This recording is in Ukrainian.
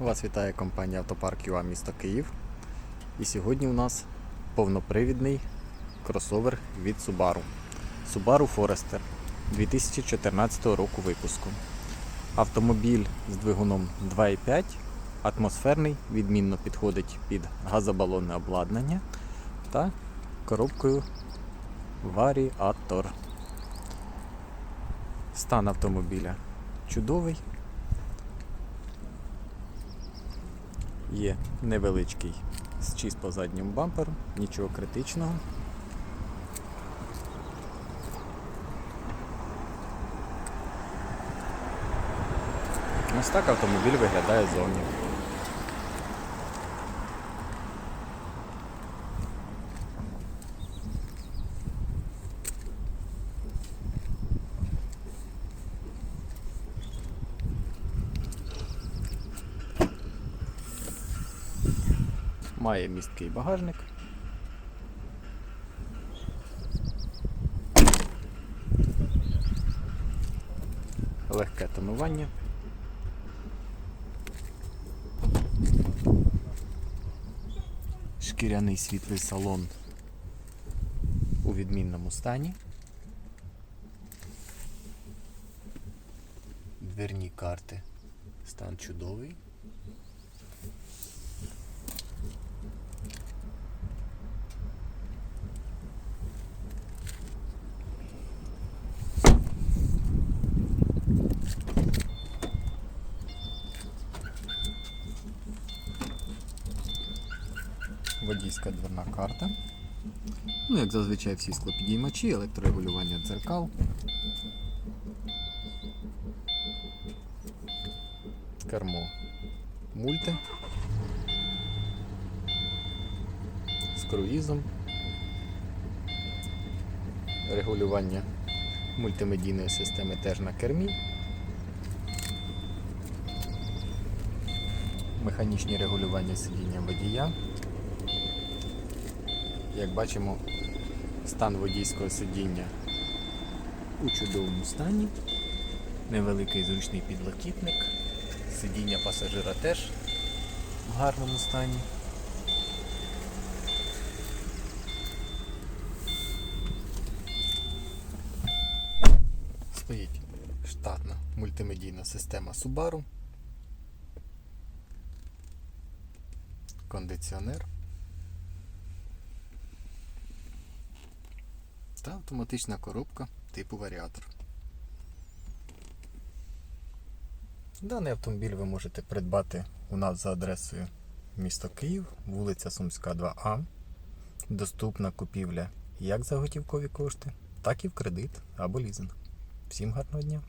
Вас вітає компанія Автопарк ЮА місто Київ. І сьогодні у нас повнопривідний кросовер від Subaru. Subaru Forester 2014 року випуску. Автомобіль з двигуном 2.5, атмосферний, відмінно підходить під газобалонне обладнання та коробкою варіатор. Стан автомобіля чудовий. Є невеличкий зчіс по задньому бамперу, нічого критичного. Ось так автомобіль виглядає ззовні. Має місткий багажник. Легке тонування. Шкіряний світлий салон у відмінному стані. Дверні карти. Стан чудовий. Водійська дверна карта. Ну, як зазвичай всі склопідіймачі, електрорегулювання дзеркал. Кермо мульти. З круїзом. Регулювання мультимедійної системи теж на кермі. Механічні регулювання сидіння водія. Як бачимо, стан водійського сидіння у чудовому стані. Невеликий зручний підлокітник. Сидіння пасажира теж в гарному стані. Стоїть штатна мультимедійна система Subaru. Кондиціонер. Та автоматична коробка типу варіатор. Даний автомобіль ви можете придбати у нас за адресою місто Київ, вулиця Сумська, 2А. Доступна купівля як за готівкові кошти, так і в кредит або лізинг. Всім гарного дня!